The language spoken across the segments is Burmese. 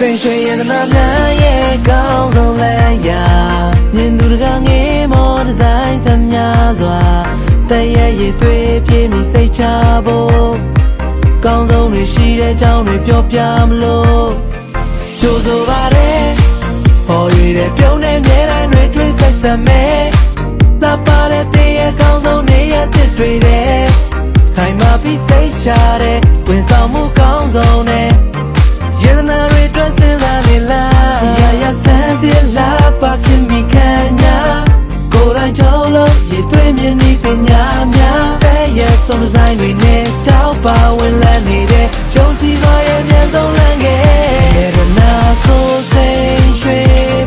စိတ်ရွှေရတနာများရဲ့ကောင်းဆုံးလမ်းရာမြင်သူတကားငေးမောဒီဇိုင်းစများစွာတည့်ရဲ့ရည်သွေးပြေးမိစိတ်ချဖို့ကောင်းဆုံးတွေရှိတဲ့အကြောင်းတွေပြောပြမလို့ကြိုးဆိုပါတယ်ဟော်ရည်တဲ့ပြုံးတဲ့မြဲတမ်းတွေတွေ့ဆက်ဆက်မဲ့လာပါတဲ့တည့်ရဲ့ကောင်းဆုံးနေရတဲ့တွေတဲ့ခိုင်မာပြီးစိတ်ချတဲ့ဝင်ဆောင်မှုကောင်းဆုံးနဲ့ ယေဒနာတွေတွက်စင်စားနေလားရာရာဆန်းတဲ့လာပါခင်မိခံညာကိုယ်တိုင်ချုံလို့ရေသွေးမြင်နေပညာများတဲ့ရဲ့ဆုံးဒီဇိုင်းတွေနဲ့တောက်ပါဝင်လန်းနေတဲ့ယုံကြည်သောရဲ့အမြန်ဆုံးလမ်းငယ်ယေဒနာဆိုစိန်ရွှေ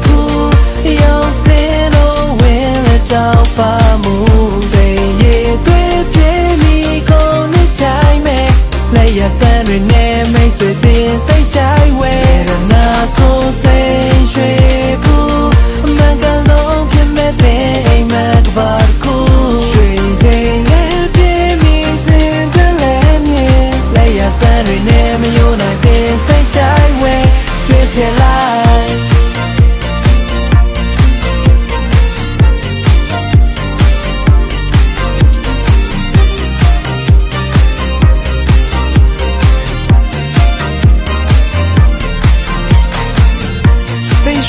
ဘူးရုံစင်လို့ဝင်လက်တောက်ပါမှု တွေနဲ့မိတ်ဆွေတင်စိတ်ချိုင်ဝဲရနာဆိုစိန်ရွှေဘူးအမှန်ကန်ဆုံးဖြစ်မဲ့တဲ့အိမ်မက်ဘာကူရွှေချိန်နဲ့ပြေးမိစင်တဲ့လည်းမြင်လက်ရဆန်းတွေနဲ့မယိုနိုင်တင်စိတ်ချိုင်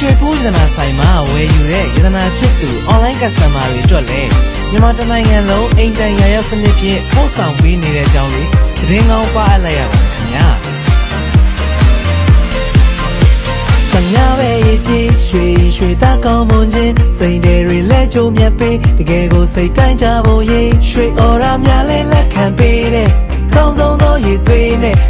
ရွှေပိုးရတနာဆိုင်မှာဝယ်ယူတဲ့ရတနာချစ်သူ online customer တွေအတွက်လည်းမြန်မာတိုင်းနိုင်ငံလုံးအိမ်တိုင်ရာရောက်စနစ်ဖြင့်ပို့ဆောင်ပေးနေတဲ့အကြောင်းလေးသတင်းကောင်းပါအပ်လိုက်ရပါတယ်ခင်ဗျာစညာပဲရည်ပြေရွှေရွှေသားကောင်းမွန်ခြင်းစိန်တွေလက်ကြိုးမြတ်ပေးတကယ်ကိုစိတ်တိုင်းကြဖို့ရေးရွှေအော်ရာများလဲလက်ခံပေးတဲ့ကောင်းဆုံးသောရည်သွေးနဲ့